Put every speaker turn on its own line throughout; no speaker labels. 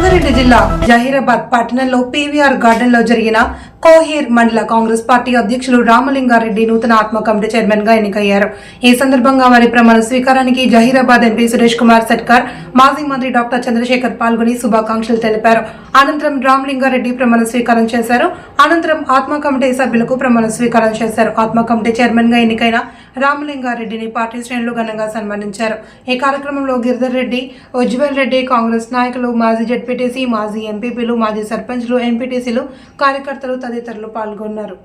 సంగారెడ్డి జిల్లా జహీరాబాద్ పట్టణంలో పీవీఆర్ గార్డెన్లో జరిగిన కోహీర్ మండల కాంగ్రెస్ పార్టీ అధ్యక్షులు రామలింగారెడ్డి నూతన ఆత్మ కమిటీ చైర్మన్గా ఎన్నికయ్యారు. ఈ సందర్భంగా వారి ప్రమాణ స్వీకారానికి జహీరాబాద్ ఎంపీ సురేష్ కుమార్ సట్కార్ మాజీ మంత్రి డాక్టర్ చంద్రశేఖర్ పాల్గొని శుభాకాంక్షలు తెలిపారు. అనంతరం రామలింగారెడ్డి ప్రమాణ స్వీకారం చేశారు. అనంతరం ఆత్మ కమిటీ సభ్యులకు ప్రమాణ స్వీకారం చేశారు. ఆత్మ కమిటీ చైర్మన్గా ఎన్నికైన రామలింగారెడ్డిని పార్టీ శ్రేణులు ఘనంగా సన్మానించారు. ఈ కార్యక్రమంలో గిరిధర్ రెడ్డి ఉజ్వల్ రెడ్డి కాంగ్రెస్ నాయకులు మాజీ జడ్పీటీసీ మాజీ ఎంపీపీలు మాజీ సర్పంచ్లు ఎంపీటీసీలు కార్యకర్తలు తదితరులు పాల్గొన్నారు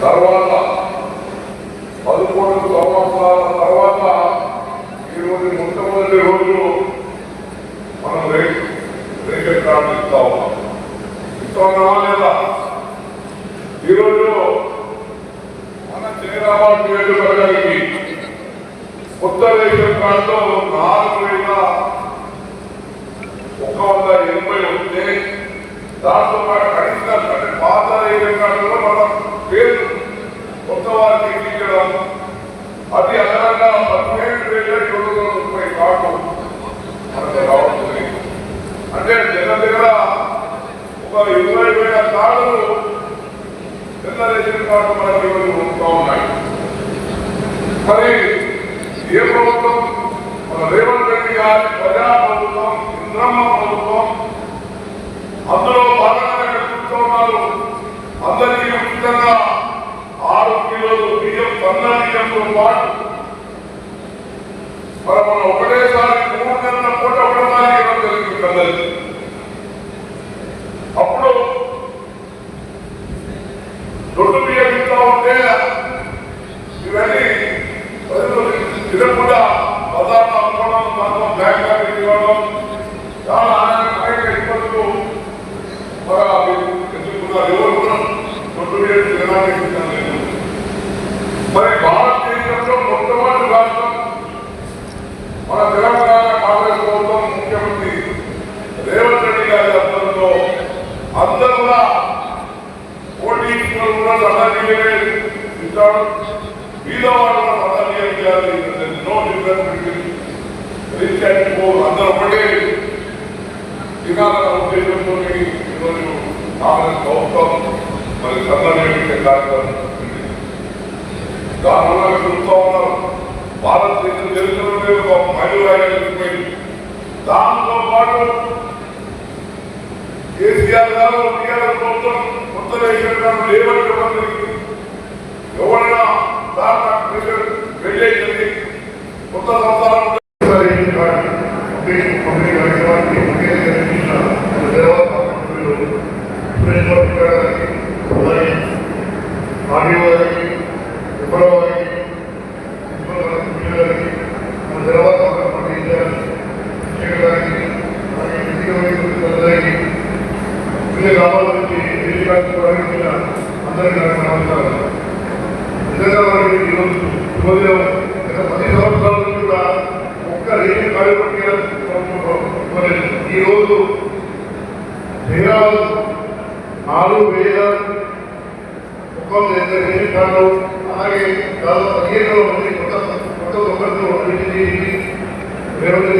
తర్వాత పదకొండు సంవత్సరాల తర్వాత ఈరోజు మొట్టమొదటి రోజు మనం రేషన్ రేషన్ కార్డు ఇస్తా ఉన్నాం ఇస్తా ఈరోజు మన జయరాబాద్ నియోజకవర్గానికి కొత్త రేషన్ కార్డులో నాలుగు వేల ఒక వంద ఎనభై ఉంటే దాంతో పాటు కనీసం అంటే పాత రేషన్ ప్రాంతంలో మన పేరు కొత్త వారిని ఎక్కించడం అది అదనంగా పదిహేను వేల ఏడు వందల ముప్పై కాటు మనకు రావట్లేదు అంటే జన దగ్గర ఒక ఇరవై వేల కార్డులు చిన్న రేషన్ కార్డు మనకి ఈరోజు ఉంటూ ఉన్నాయి మరి ఏ ప్రభుత్వం రేవంత్ రెడ్డి గారి ప్రజా ప్రభుత్వం ఇంద్రమ్మ ప్రభుత్వం బియ్యం లేదు. మరి భారతదేశంలో మొట్టమొదటి రాష్ట్రం మన తెలంగాణ కాంగ్రెస్ ప్రభుత్వం ముఖ్యమంత్రి రేవంత్ రెడ్డి గారి అర్థంలో అందరూ కూడా పోటీ ఇస్తున్నారు కూడా సదానీయమే ఇస్తాడు మీద వాళ్ళు కూడా సదానీయం చేయాలి నో డిఫరెన్స్ అందరూ ఒకటే. తినాలన్న ఉద్దేశంతో ఈరోజు కాంగ్రెస్ ప్రభుత్వం మరి సంబంధించిన కార్యక్రమం దానివల్ల చూస్తూ ఉన్నారు. భారతదేశం చరిత్రలోనే ఒక మైలురాయి వెళ్ళిపోయింది దాంతో పాటు కేసీఆర్ గారు టీఆర్ఎస్ ప్రభుత్వం కొత్త రేషన్ కార్డు లేవని ఎవరైనా దాని వెళ్ళేది కొత్త సంవత్సరం
ఈరోజు శుభదినం గత పది సంవత్సరాల నుంచి కూడా ఒక్క రేషన్ కార్యక్రమం ఈ హైదరాబాద్ నాలుగు వేల కార్డు అలాగే దాదాపు పదిహేను మంది కొత్త కొత్త రేవంత్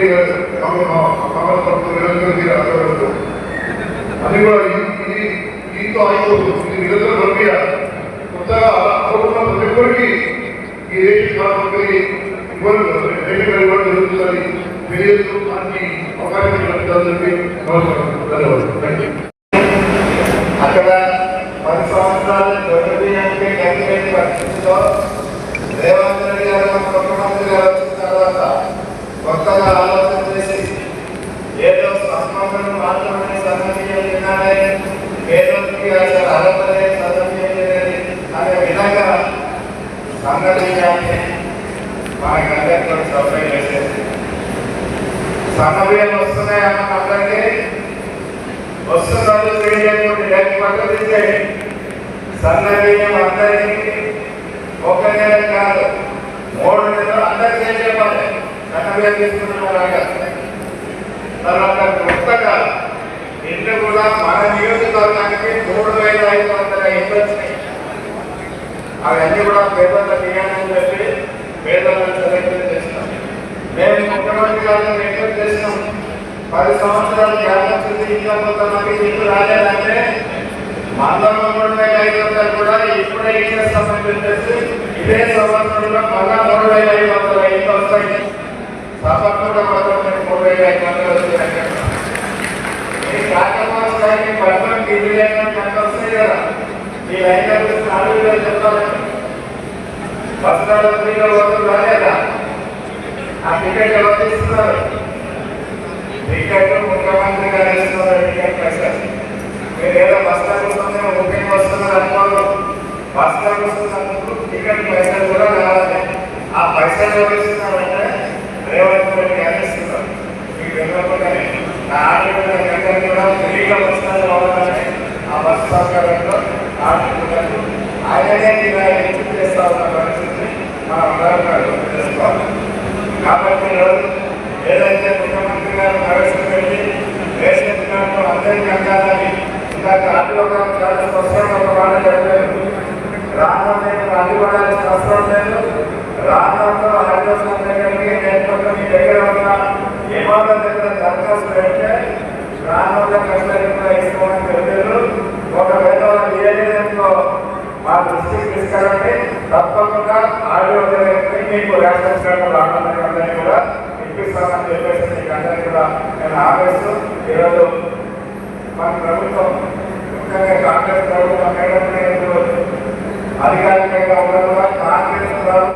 రెడ్డి గారు రేవంత్ రెడ్డి అది కూడా దీంతో అయిపోతుంది నిరంతర ప్రక్రియ కొత్తగా అనుకున్న ప్రతి ఒక్కరికి ఈ రేషన్ కార్డు ఒకరి ఇవ్వడం రేషన్ కార్డు ఇవ్వడం జరుగుతుందని తెలియదు దానికి అవకాశం కల్పించాలని
అక్కడ పది సంవత్సరాలు గవర్నమెంట్ పరిస్థితిలో రేవంత్ రెడ్డి గారు ముఖ్యమంత్రి గారు వచ్చిన తర్వాత కొత్తగా ఆలోచన చేసి ఏదో సంబంధం మాత్రమే సన్నీయం తినాలి పేదలకి అసలు తినాలి అనే విధంగా సంఘటన మనకందరితో సఫై చేసేది సమయం వస్తున్నాయన్న అందరికీ వస్తున్నది తెలియకుండా లేకపోతే తీసేయండి అందరికీ ఒక నెల కాదు మూడు నెలలు అందరికీ ఏం చెప్పాలి తీసుకుంటున్నారా తర్వాత కొత్తగా ఇల్లు కూడా మన నియోజకవర్గానికి మూడు వేల ఐదు వందల ఇల్లు వచ్చినాయి అవన్నీ కూడా పేదల తీయాలని చెప్పి పేదలను సెలెక్ట్ చేసినాం మేము ముఖ్యమంత్రి గారిని రిక్వెస్ట్ చేసినాం? పది సంవత్సరాలు గ్యాప్ వచ్చింది ఇంకా కొంతమందికి ఇల్లు రాలేదంటే మందరం ఐదు వందలు కూడా ఇప్పుడే ఇచ్చేస్తామని చెప్పేసి ఇదే సంవత్సరంలో మళ్ళా మూడు వేల ఐదు వందల ఇల్లు వస్తాయి. తప్పకుండా మాత్రం మూడు వేల ఐదు వందలు వచ్చాయి కాకపోతే పట్టణం వస్తాయి కదా. ఈ లైన్ నాలుగు వేలు చెప్పాలి బస్సులో ఫ్రీగా వస్తువు రాలేదా ఆ టికెట్ ఎవరు తీస్తున్నారు? టికెట్ ముఖ్యమంత్రి గారు ఇస్తున్నారు టికెట్ పైసలు మీరు ఏదో బస్సులో వస్తుంది బుకింగ్ వస్తున్నారు అనుకోరు. బస్సులో వస్తున్నందుకు టికెట్ పైసలు కూడా రావాలి ఆ పైసలు ఎవరు ఇస్తున్నారంటే రేవంత్ రెడ్డి గారు ఇస్తున్నారు మీకు వెళ్ళకుండానే నా ఆటలు దగ్గర కూడా ఫ్రీగా వస్తున్నారు రావాలని ఆ బస్సు సౌకర్యంలో ఆటలు ఆయనే ఎంపిక చేస్తా ఉన్న పరిస్థితి మనం అందరం తెలుసుకోవాలి కాబట్టి ఈరోజు ఏదైతే ముఖ్యమంత్రి గారు ప్రవేశపెట్టి రేషన్ కార్డు అందరికీ అందాలని ఇందాక ఆటలో చాలా స్పష్టంగా ఒక మాట చెప్పారు రానుంది అడ్డుపడాల్సిన అవసరం లేదు రాష్ట్రంలో హైదరాబాద్ దగ్గరికి మీకు రేషన్ అందరినీ కూడా ఇప్పిస్తామని చెప్పేసి మీకు అందరినీ కూడా నేను ఆపేస్తూ ఈరోజు మన ప్రభుత్వం ముఖ్యంగా కాంగ్రెస్ ప్రభుత్వం అధికారికంగా ఉండడం కాంగ్రెస్